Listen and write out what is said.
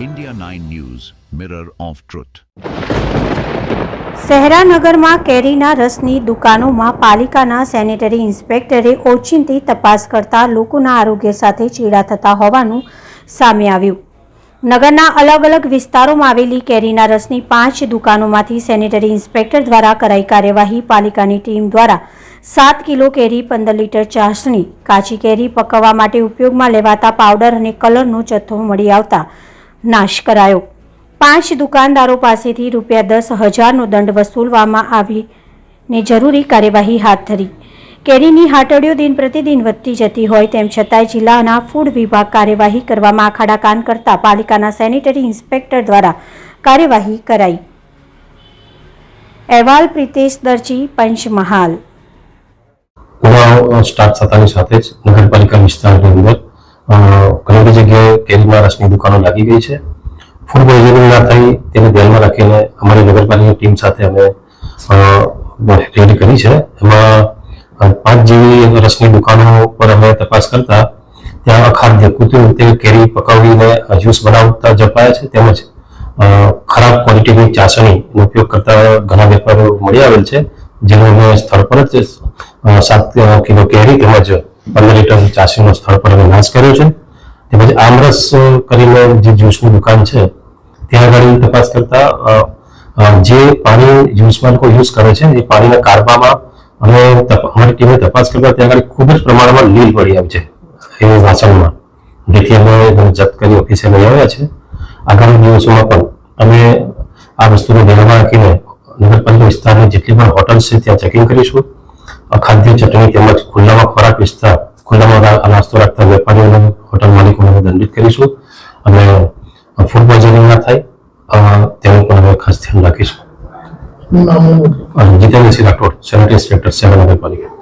India 9 News, Mirror of Truth. શહેરાનગરમાં કેરીના રસની દુકાનોમાં પાલિકાના સેનેટરી ઇન્સ્પેક્ટરે ઓચિંતી તપાસ કરતા લોકોના આરોગ્ય સાથે ચેડા થતા હોવાનું સામે આવ્યું નગરના અલગ અલગ વિસ્તારોમાં આવેલી કેરીના રસની પાંચ દુકાનોમાંથી સેનેટરી ઇન્સ્પેક્ટર દ્વારા કરાઈ કાર્યવાહી પાલિકાની ટીમ દ્વારા સાત કિલો કેરી પંદર લીટર ચાસણી કાચી કેરી પકવવા માટે ઉપયોગમાં લેવાતા પાવડર અને કલરનો જથ્થો મળી આવતા નાશ કરાયો. પાંચ દુકાનદારો પાસેથી રૂપિયા દસ હજારનો દંડ વસૂલવામાં આવીને જરૂરી કાર્યવાહી હાથ ધરી. કેરીની હાટડીઓ દિન પ્રતિદિન વધતી જતી હોય તેમ છતાંય જિલ્લાના ફૂડ વિભાગ કાર્યવાહી કરવામાં આખાડા કાન કરતા પાલિકાના સેનિટરી ઇન્સ્પેક્ટર દ્વારા કાર્યવાહી કરાઈ. અહેવાલ પ્રિતેશ દરજી, પંચમહાલ. સ્ટાફ સાથેની સાથે જ નગરપાલિકા વિસ્તારની અંદર ઘણી જગ્યાએ તેલમાં રસની દુકાનો લાગી ગઈ છે. ફૂડ પોઈઝનિંગ ના થાય તેને ધ્યાનમાં રાખીને અમારી નગરપાલિકાની ટીમ સાથે અમે રેડ કરી છે. એમાં પાંચ જેવી રસની દુકાનો પર અમે તપાસ કરતા ત્યાં અખાદ્ય કૃત્રિમ રીતે કેરી પકાવીને જ્યુસ બનાવતા જપાયા છે તેમજ ખરાબ ક્વોલિટીની ચાસણીનો ઉપયોગ કરતા ઘણા વેપારીઓ મળી આવેલ છે. જેનો અમે સ્થળ પર જ સાત કિલો કેરી તેમજ પંદર લીટર ચાસણીનો સ્થળ પર અમે નાશ કર્યો છે. તેમજ આમરસ કરીને જે જ્યુસની દુકાન છે, ત્યાં આગળ તપાસ કરતા જે પાણી જ્યુસમાં લોકો યુઝ કરે છે, એ પાણીના કારબામાં અમે અમારી ટીમે તપાસ કરતા ત્યાં આગળ ખૂબ જ પ્રમાણમાં લીલ પડી આવી છે એ વાસણમાં. જેથી અમે જપ્ત કરી ઓફિસે લઈ આવ્યા છે. આગામી દિવસોમાં પણ અમે આ વસ્તુને ધ્યાનમાં રાખીને નગરપાલિકા વિસ્તારની જેટલી પણ હોટલ્સ છે, ત્યાં ચેકિંગ કરીશું. ખાદ્ય ચટણી તેમજ ખુલ્લામાં ખોરાક વિસ્તાર, ખુલ્લામાં નાસ્તો રાખતા દંડિત કરીશું અને ફૂડ પોઈઝનિંગ ના થાય તેનું પણ અમે ખાસ ધ્યાન રાખીશું. જીતેન્દ્રસિંહ રાઠોડ સેનેટરી ઇન્સ્પેક્ટર સેવન નગરપાલિકા